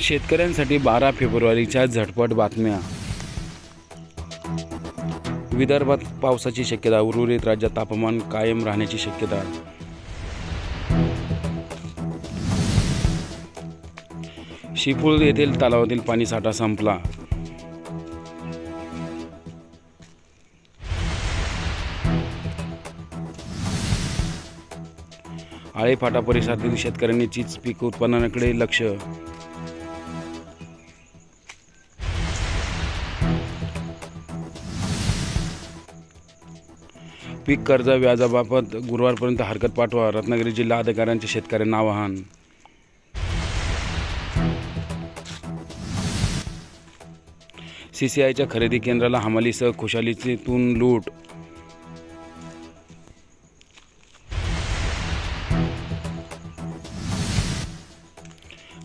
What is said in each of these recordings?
शेतकऱ्यांसाठी बारा फेब्रुवारीच्या झटपट बातम्या. विदर्भात पावसाची शक्यता उर्वरित राज्यात तापमान कायम राहण्याची शक्यता. शिपूळ येथील तलावातील पाणी साठा संपला. आळेफाटा परिसरातील शेतकऱ्यांनी चीज पीक उत्पादनाकडे लक्ष पीक कर्ज व्याजाबाबत गुरुवारपर्यंत हरकत पाठवा. रत्नागिरी जिल्हा अधिकाऱ्यांचे शेतकऱ्यांना आवाहन सी सी आयच्या खरेदी केंद्राला हमालीसह खुशालीतून लूट.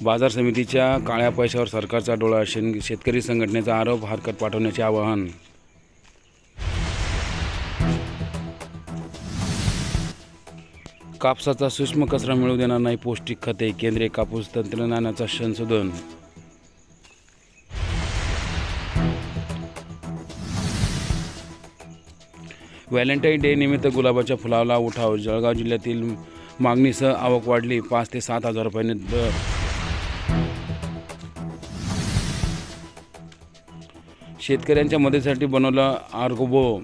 बाजार समितीच्या काळ्या पैशावर सरकारचा डोळा. शेन शेतकरी संघटनेचा आरोप हरकत पाठवण्याचे आवाहन. कापसाचा सूक्ष्म कचरा मिळू देणार नाही पौष्टिक खते केंद्रीय कापूस तंत्रज्ञानाचा संशोधन व्हॅलेंटाईन डे निमित्त गुलाबाच्या फुलाला उठाव. जळगाव जिल्ह्यातील मागणीसह आवक वाढली. पाच ते सात हजार रुपयांनी दर. शेतकऱ्यांच्या मदतीसाठी बनवलं आर्गोबो.